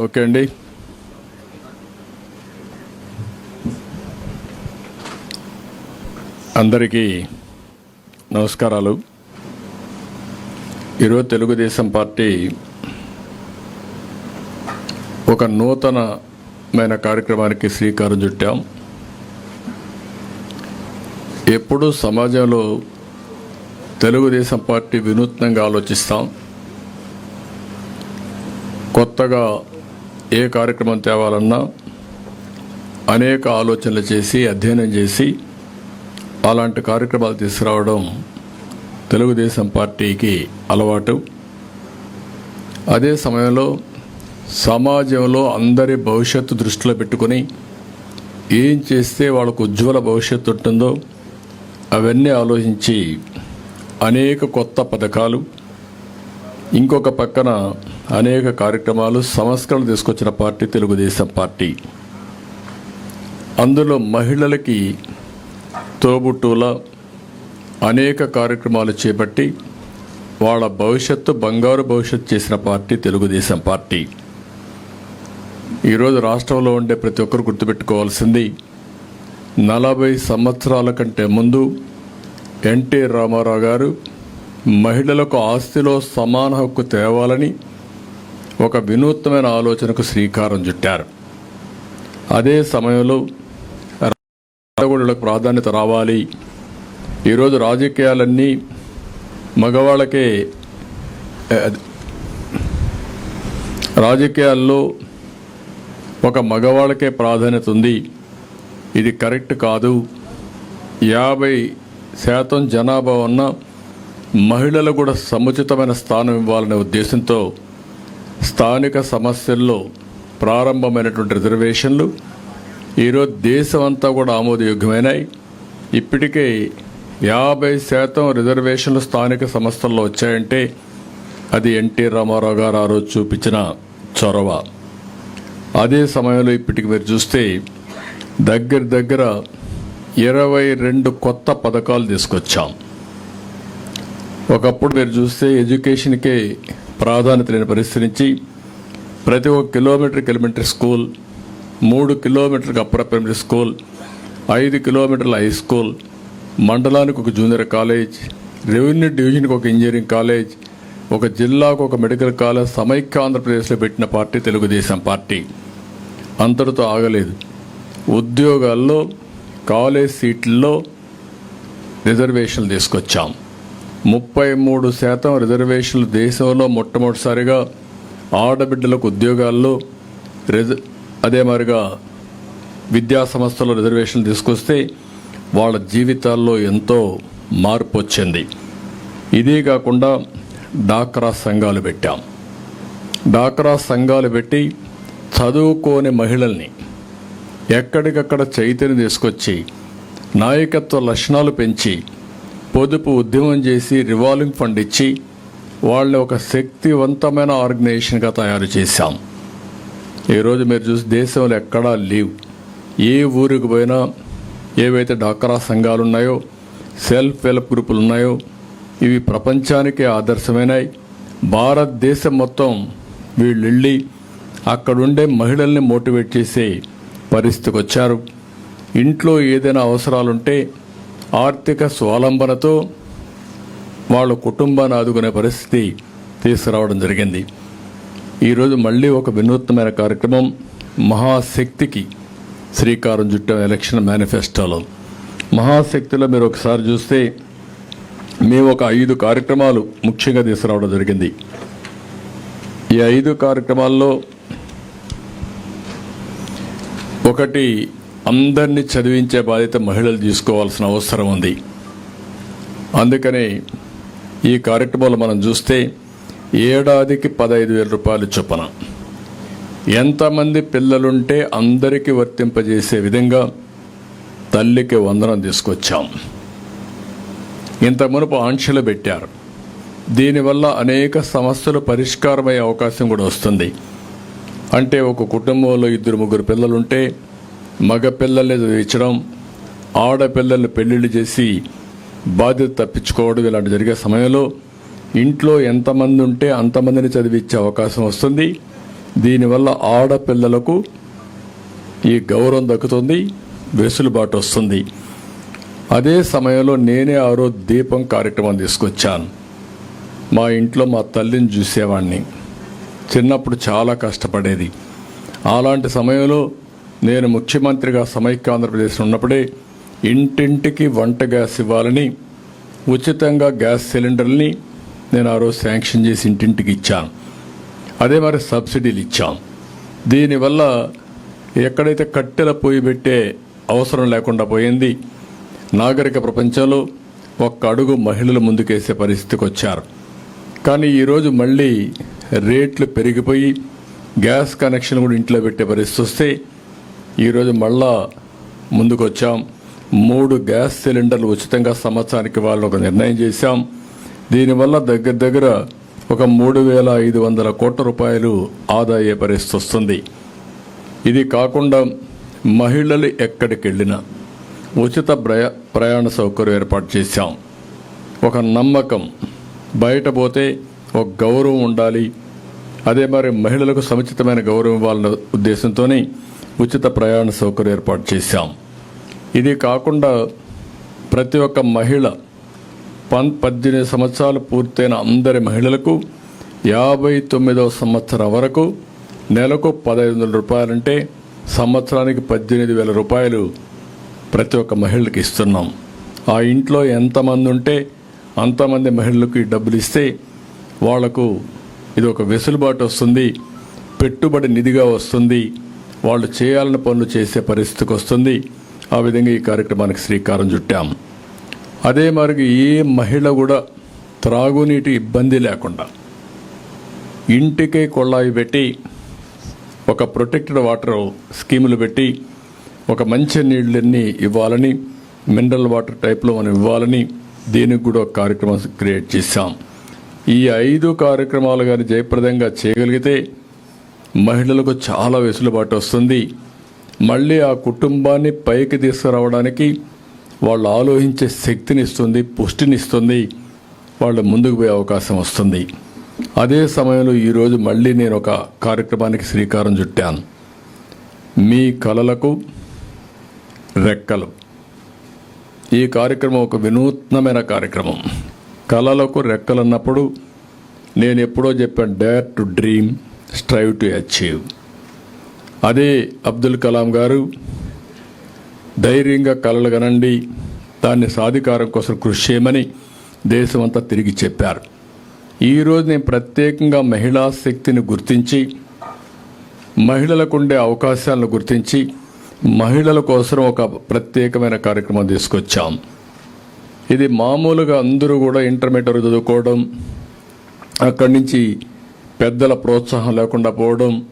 Okay అండి. అందరికీ నమస్కారాలు. ఈరోజు తెలుగుదేశం పార్టీ ఒక నూతనమైన కార్యక్రమానికి శ్రీకారం చుట్టాం. ఎప్పుడూ సమాజంలో తెలుగుదేశం పార్టీ వినూత్నంగా ఆలోచిస్తాం. కొత్తగా ఏ కార్యక్రమం తేవాలన్నా అనేక ఆలోచనలు చేసి అధ్యయనం చేసి అలాంటి కార్యక్రమాలు తీసుకురావడం తెలుగుదేశం పార్టీకి అలవాటు. అదే సమయంలో సమాజంలో అందరి భవిష్యత్తు దృష్టిలో పెట్టుకుని ఏం చేస్తే వాళ్ళకు ఉజ్వల భవిష్యత్తు ఉంటుందో అవన్నీ ఆలోచించి అనేక కొత్త పథకాలు. ఇంకొక పక్కన అనేక కార్యక్రమాలు సంస్కరణలు తీసుకొచ్చిన పార్టీ తెలుగుదేశం పార్టీ. అందులో మహిళలకి తోబుట్టుల అనేక కార్యక్రమాలు చేపట్టి వాళ్ళ భవిష్యత్తు బంగారు భవిష్యత్తు చేసిన పార్టీ తెలుగుదేశం పార్టీ. ఈరోజు రాష్ట్రంలో ఉండే ప్రతి ఒక్కరు గుర్తుపెట్టుకోవాల్సింది నలభై సంవత్సరాల కంటే ముందు ఎన్టీ రామారావు గారు మహిళలకు ఆస్తిలో సమాన హక్కు తేవాలని ఒక వినూత్నమైన ఆలోచనకు శ్రీకారం చుట్టారు. అదే సమయంలో రాజగుడులకు ప్రాధాన్యత రావాలి. ఈరోజు రాజకీయాలన్నీ మగవాళ్ళకే రాజకీయాల్లో ఒక మగవాళ్ళకే ప్రాధాన్యత ఉంది. ఇది కరెక్ట్ కాదు. యాభై శాతం జనాభా ఉన్న మహిళలు కూడా సముచితమైన స్థానం ఇవ్వాలనే ఉద్దేశంతో స్థానిక సమస్యల్లో ప్రారంభమైనటువంటి రిజర్వేషన్లు. ఈరోజు దేశం అంతా కూడా ఆమోదయోగ్యమైనాయి. ఇప్పటికే యాభై శాతం రిజర్వేషన్లు స్థానిక సంస్థల్లో వచ్చాయంటే అది ఎన్టీ రామారావు గారు ఆ రోజు చూపించిన చొరవ. అదే సమయంలో ఇప్పటికి మీరు చూస్తే దగ్గర దగ్గర ఇరవై రెండు కొత్త పథకాలు తీసుకొచ్చాం. ఒకప్పుడు మీరు చూస్తే ఎడ్యుకేషన్కే ప్రాధాన్యత లేని పరిస్థితి నుంచి ప్రతి ఒక్క కిలోమీటర్కి ఎలిమెంటరీ స్కూల్ మూడు కిలోమీటర్కి అప్పర్ ప్రైమరీ స్కూల్ ఐదు కిలోమీటర్ల హై స్కూల్ మండలానికి ఒక జూనియర్ కాలేజ్ రెవెన్యూ డివిజన్కి ఒక ఇంజనీరింగ్ కాలేజ్ ఒక జిల్లాకు ఒక మెడికల్ కాలేజ్ సమైక్య ఆంధ్రప్రదేశ్లో పెట్టిన పార్టీ తెలుగుదేశం పార్టీ. అంతటితో ఆగలేదు. ఉద్యోగాల్లో కాలేజ్ సీట్లలో రిజర్వేషన్లు తీసుకొచ్చాం. ముప్పై మూడు శాతం రిజర్వేషన్లు దేశంలో మొట్టమొదటిసారిగా ఆడబిడ్డలకు ఉద్యోగాల్లో రిజ అదే మరిగా విద్యా సంస్థల్లో రిజర్వేషన్లు తీసుకొస్తే వాళ్ళ జీవితాల్లో ఎంతో మార్పు వచ్చింది. ఇదే కాకుండా డాక్రా సంఘాలు పెట్టాం. డాక్రా సంఘాలు పెట్టి చదువుకోని మహిళల్ని ఎక్కడికక్కడ చైతన్యం తీసుకొచ్చి నాయకత్వ లక్షణాలు పెంచి పొదుపు ఉద్యమం చేసి రివాల్వింగ్ ఫండ్ ఇచ్చి వాళ్ళని ఒక శక్తివంతమైన ఆర్గనైజేషన్గా తయారు చేశాం. ఈరోజు మీరు చూసి దేశంలో ఎక్కడా లీవ్. ఏ ఊరికి పోయినా ఏవైతే డాక్రా సంఘాలు ఉన్నాయో సెల్ఫ్ హెల్ప్ గ్రూపులు ఉన్నాయో ఇవి ప్రపంచానికే ఆదర్శమైనాయి. భారతదేశం మొత్తం వీళ్ళు వెళ్ళి అక్కడుండే మహిళల్ని మోటివేట్ చేసే పరిస్థితికి వచ్చారు ఇంట్లో ఏదైనా అవసరాలుంటే ఆర్థిక స్వాలంబనతో వాళ్ళ కుటుంబాన్ని ఆదుకునే పరిస్థితి తీసుకురావడం జరిగింది. ఈరోజు మళ్ళీ ఒక వినూత్నమైన కార్యక్రమం మహాశక్తికి శ్రీకారం చుట్టాం ఎలక్షన్ మేనిఫెస్టోలో. మహాశక్తిలో మీరు ఒకసారి చూస్తే మేము ఒక ఐదు కార్యక్రమాలు ముఖ్యంగా తీసుకురావడం జరిగింది. ఈ ఐదు కార్యక్రమాల్లో ఒకటి అందరినీ చదివించే బాధ్యత మహిళలు తీసుకోవాల్సిన అవసరం ఉంది. అందుకనే ఈ కార్యక్రమాలు మనం చూస్తే ఏడాదికి పదహైదు వేల రూపాయలు చొప్పున. ఎంతమంది పిల్లలుంటే అందరికీ వర్తింపజేసే విధంగా తల్లికి వందనం తీసుకొచ్చాం. ఇంత మునుపు ఆంక్షలు పెట్టారు. దీనివల్ల అనేక సమస్యలు పరిష్కారమయ్యే అవకాశం కూడా వస్తుంది. అంటే ఒక కుటుంబంలో ఇద్దరు ముగ్గురు పిల్లలుంటే మగ పిల్లల్ని చదివించడం ఆడపిల్లల్ని పెళ్ళిళ్ళు చేసి బాధ్యత తప్పించుకోవడం ఇలాంటి జరిగే సమయంలో ఇంట్లో ఎంతమంది ఉంటే అంతమందిని చదివించే అవకాశం వస్తుంది. దీనివల్ల ఆడపిల్లలకు ఈ గౌరవం దక్కుతుంది వెసులుబాటు వస్తుంది. అదే సమయంలో నేనే ఆ రోజు దీపం కార్యక్రమం తీసుకొచ్చాను. మా ఇంట్లో మా తల్లిని చూసేవాడిని చిన్నప్పుడు చాలా కష్టపడేది. అలాంటి సమయంలో నేను ముఖ్యమంత్రిగా సమైక్య ఆంధ్రప్రదేశ్ ఉన్నప్పుడే ఇంటింటికి వంట గ్యాస్ ఇవ్వాలని ఉచితంగా గ్యాస్ సిలిండర్ని నేను ఆ రోజు శాంక్షన్ చేసి ఇంటింటికి ఇచ్చాను. అదే మరి సబ్సిడీలు ఇచ్చాం. దీనివల్ల ఎక్కడైతే కట్టెల పొయ్యి పెట్టే అవసరం లేకుండా పోయింది నాగరిక ప్రపంచంలో ఒక్క అడుగు మహిళలు ముందుకేసే పరిస్థితికి వచ్చారు. కానీ ఈరోజు మళ్ళీ రేట్లు పెరిగిపోయి గ్యాస్ కనెక్షన్ కూడా ఇంట్లో పెట్టే పరిస్థితి వస్తే ఈరోజు మళ్ళా ముందుకు వచ్చాం మూడు గ్యాస్ సిలిండర్లు ఉచితంగా సంవత్సరానికి వాళ్ళు ఒక నిర్ణయం చేశాం. దీనివల్ల దగ్గర దగ్గర ఒక మూడు వేల ఐదు వందల కోట్ల రూపాయలు ఆదా పరిస్థితి వస్తుంది ఇది కాకుండా మహిళలు ఎక్కడికి వెళ్ళినా ఉచిత ప్రయా ప్రయాణ సౌకర్యం ఏర్పాటు చేశాం. ఒక నమ్మకం. బయట పోతే ఒక గౌరవం ఉండాలి. అదే మరి మహిళలకు సముచితమైన గౌరవం ఇవ్వాలన్న ఉద్దేశంతోనే ఉచిత ప్రయాణ సౌకర్యం ఏర్పాటు చేశాం. ఇది కాకుండా ప్రతి ఒక్క మహిళ పన్ పద్దెనిమిది సంవత్సరాలు పూర్తయిన అందరి మహిళలకు యాభై తొమ్మిదవ సంవత్సరం వరకు నెలకు పదహైదు వందల రూపాయలంటే సంవత్సరానికి పద్దెనిమిది వేల రూపాయలు ప్రతి ఒక్క మహిళకి ఇస్తున్నాం. ఆ ఇంట్లో ఎంతమంది ఉంటే అంతమంది మహిళలకు ఈ డబ్బులు ఇస్తే వాళ్ళకు ఇది ఒక వెసులుబాటు వస్తుంది పెట్టుబడి నిధిగా వస్తుంది వాళ్ళు చేయాలని పనులు చేసే పరిస్థితికి వస్తుంది. ఆ విధంగా ఈ కార్యక్రమానికి శ్రీకారం చుట్టాం. అదే మరి ఏ మహిళ కూడా త్రాగునీటి ఇబ్బంది లేకుండా ఇంటికే కొళ్ళాయి పెట్టి ఒక ప్రొటెక్టెడ్ వాటర్ స్కీములు పెట్టి ఒక మంచి నీళ్ళన్నీ ఇవ్వాలని మినరల్ వాటర్ టైప్లో మనం ఇవ్వాలని దీనికి కూడా ఒక కార్యక్రమం క్రియేట్ చేశాం. ఈ ఐదు కార్యక్రమాలు కానీ జయప్రదంగా చేయగలిగితే మహిళలకు చాలా వెసులుబాటు వస్తుంది. మళ్ళీ ఆ కుటుంబాన్ని పైకి తీసుకురావడానికి వాళ్ళు ఆలోచించే శక్తిని ఇస్తుంది పుష్టిని ఇస్తుంది వాళ్ళు ముందుకు పోయే అవకాశం వస్తుంది. అదే సమయంలో ఈరోజు మళ్ళీ నేను ఒక కార్యక్రమానికి శ్రీకారం చుట్టాను. మీ కళలకు రెక్కలు. ఈ కార్యక్రమం ఒక వినూత్నమైన కార్యక్రమం. కళలకు రెక్కలన్నప్పుడు నేను ఎప్పుడో చెప్పాను dare to dream. Strive to achieve అదే అబ్దుల్ కలాం గారు ధైర్యంగా కలలు కనండి దాన్ని సాధికారం కోసం కృషి చేయమని దేశమంతా తిరిగి చెప్పారు. ఈరోజు నేను ప్రత్యేకంగా మహిళా శక్తిని గుర్తించి మహిళలకు ఉండే అవకాశాలను గుర్తించి మహిళల కోసం ఒక ప్రత్యేకమైన కార్యక్రమం తీసుకొచ్చాం. ఇది మామూలుగా అందరూ కూడా ఇంటర్మీడియట్ చదువుకోవడం అక్కడి నుంచి పెద్దల ప్రోత్సాహం లేకుండా పోవడం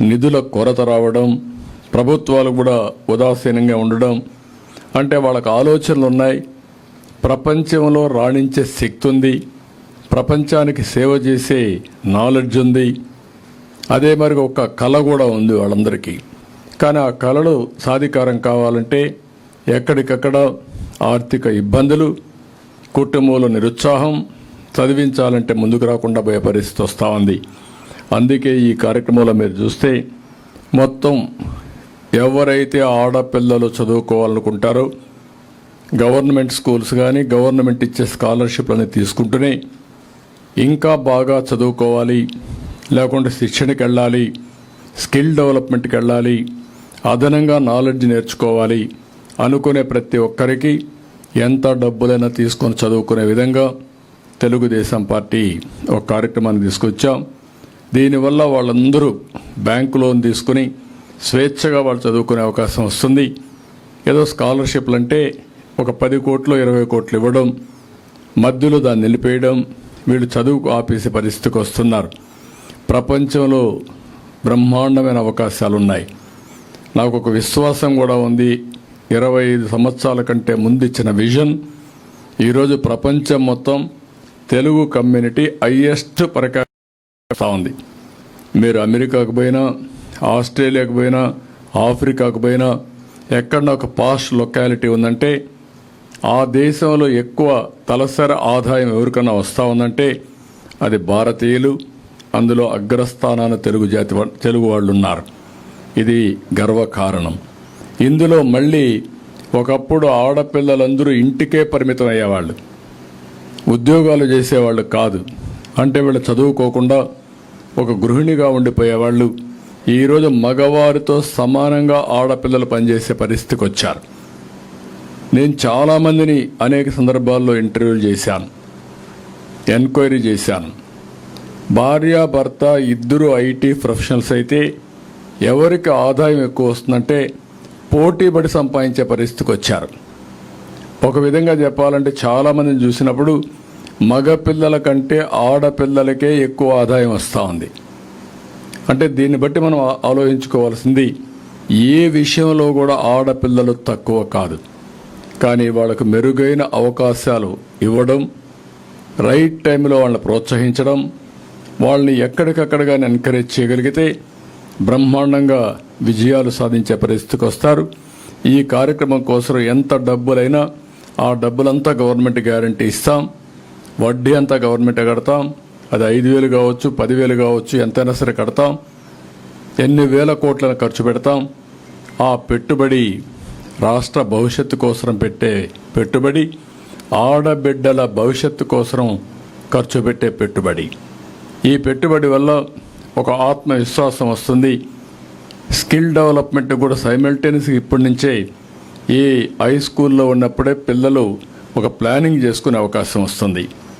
నిధుల కొరత రావడం ప్రభుత్వాలు కూడా ఉదాసీనంగా ఉండడం అంటే వాళ్ళకు ఆలోచనలు ఉన్నాయి. ప్రపంచంలో రాణించే శక్తి ఉంది. ప్రపంచానికి సేవ చేసే నాలెడ్జ్ ఉంది. అదే మరి ఒక కళ కూడా ఉంది వాళ్ళందరికీ. కానీ ఆ కళలు సాధికారం కావాలంటే ఎక్కడికక్కడ ఆర్థిక ఇబ్బందులు కుటుంబంలో నిరుత్సాహం చదివించాలంటే ముందుకు రాకుండా పోయే పరిస్థితి వస్తూ ఉంది. అందుకే ఈ కార్యక్రమంలో మీరు చూస్తే మొత్తం ఎవరైతే ఆడపిల్లలు చదువుకోవాలనుకుంటారో గవర్నమెంట్ స్కూల్స్ కానీ గవర్నమెంట్ ఇచ్చే స్కాలర్షిప్లని తీసుకుంటూనే ఇంకా బాగా చదువుకోవాలి లేకుంటే శిక్షణకి వెళ్ళాలి స్కిల్ డెవలప్మెంట్కి వెళ్ళాలి అదనంగా నాలెడ్జ్ నేర్చుకోవాలి అనుకునే ప్రతి ఒక్కరికి ఎంత డబ్బులైనా తీసుకొని చదువుకునే విధంగా తెలుగుదేశం పార్టీ ఒక కార్యక్రమాన్ని తీసుకొచ్చాం. దీనివల్ల వాళ్ళందరూ బ్యాంకు లోన్ తీసుకుని స్వేచ్ఛగా వాళ్ళు చదువుకునే అవకాశం వస్తుంది. ఏదో స్కాలర్షిప్లు అంటే ఒక పది కోట్లు ఇరవై కోట్లు ఇవ్వడం మధ్యలో దాన్ని నిలిపేయడం వీళ్ళు చదువుకు ఆపేసే పరిస్థితికి వస్తున్నారు. ప్రపంచంలో బ్రహ్మాండమైన అవకాశాలు ఉన్నాయి నాకు ఒక విశ్వాసం కూడా ఉంది. ఇరవై ఐదు సంవత్సరాల కంటే ముందు ఇచ్చిన విజన్ ఈరోజు ప్రపంచం మొత్తం తెలుగు కమ్యూనిటీ హైయెస్ట్ ప్రకాశిస్తూ ఉంది. మీరు అమెరికాకు పోయినా ఆస్ట్రేలియాకు పోయినా ఆఫ్రికాకు పోయినా ఎక్కడ ఒక పాస్ట్ లొకాలిటీ ఉందంటే ఆ దేశంలో ఎక్కువ తలసరి ఆదాయం ఎవరికన్నా వస్తూ ఉందంటే అది భారతీయులు అందులో అగ్రస్థానాన తెలుగు జాతి తెలుగు వాళ్ళు ఉన్నారు ఇది గర్వకారణం. ఇందులో మళ్ళీ ఒకప్పుడు ఆడపిల్లలందరూ ఇంటికే పరిమితం అయ్యేవాళ్ళు ఉద్యోగాలు చేసేవాళ్ళు కాదు. అంటే వీళ్ళు చదువుకోకుండా ఒక గృహిణిగా ఉండిపోయేవాళ్ళు. ఈరోజు మగవారితో సమానంగా ఆడపిల్లలు పనిచేసే పరిస్థితికి వచ్చారు. నేను చాలామందిని అనేక సందర్భాల్లో ఇంటర్వ్యూలు చేశాను. ఎంక్వైరీ చేశాను. భార్య భర్త ఇద్దరు ఐటీ ప్రొఫెషనల్స్ అయితే ఎవరికి ఆదాయం ఎక్కువ వస్తుందంటే పోటీపడి సంపాదించే పరిస్థితికి వచ్చారు. ఒక విధంగా చెప్పాలంటే చాలామందిని చూసినప్పుడు మగ పిల్లల కంటే ఆడపిల్లలకే ఎక్కువ ఆదాయం వస్తూ ఉంది. అంటే దీన్ని బట్టి మనం ఆలోచించుకోవాల్సింది ఏ విషయంలో కూడా ఆడపిల్లలు తక్కువ కాదు. కానీ వాళ్ళకు మెరుగైన అవకాశాలు ఇవ్వడం రైట్ టైంలో వాళ్ళని ప్రోత్సహించడం వాళ్ళని ఎక్కడికక్కడగా ఎంకరేజ్ చేయగలిగితే బ్రహ్మాండంగా విజయాలు సాధించే పరిస్థితికి వస్తారు. ఈ కార్యక్రమం కోసం ఎంత డబ్బులైనా ఆ డబ్బులంతా గవర్నమెంట్ గ్యారంటీ ఇస్తాం. వడ్డీ అంతా గవర్నమెంట్ కడతాం. అది ఐదు వేలు కావచ్చు పదివేలు కావచ్చు ఎంతైనా సరే కడతాం. ఎన్ని వేల కోట్లను ఖర్చు పెడతాం. ఆ పెట్టుబడి రాష్ట్ర భవిష్యత్తు కోసం పెట్టే పెట్టుబడి ఆడబిడ్డల భవిష్యత్తు కోసం ఖర్చు పెట్టే పెట్టుబడి. ఈ పెట్టుబడి వల్ల ఒక ఆత్మవిశ్వాసం వస్తుంది. స్కిల్ డెవలప్మెంట్ కూడా సైమల్టేనియస్గా ఇప్పటి నుంచే ఈ హై స్కూల్లో ఉన్నప్పుడే పిల్లలు ఒక ప్లానింగ్ చేసుకునే అవకాశం వస్తుంది.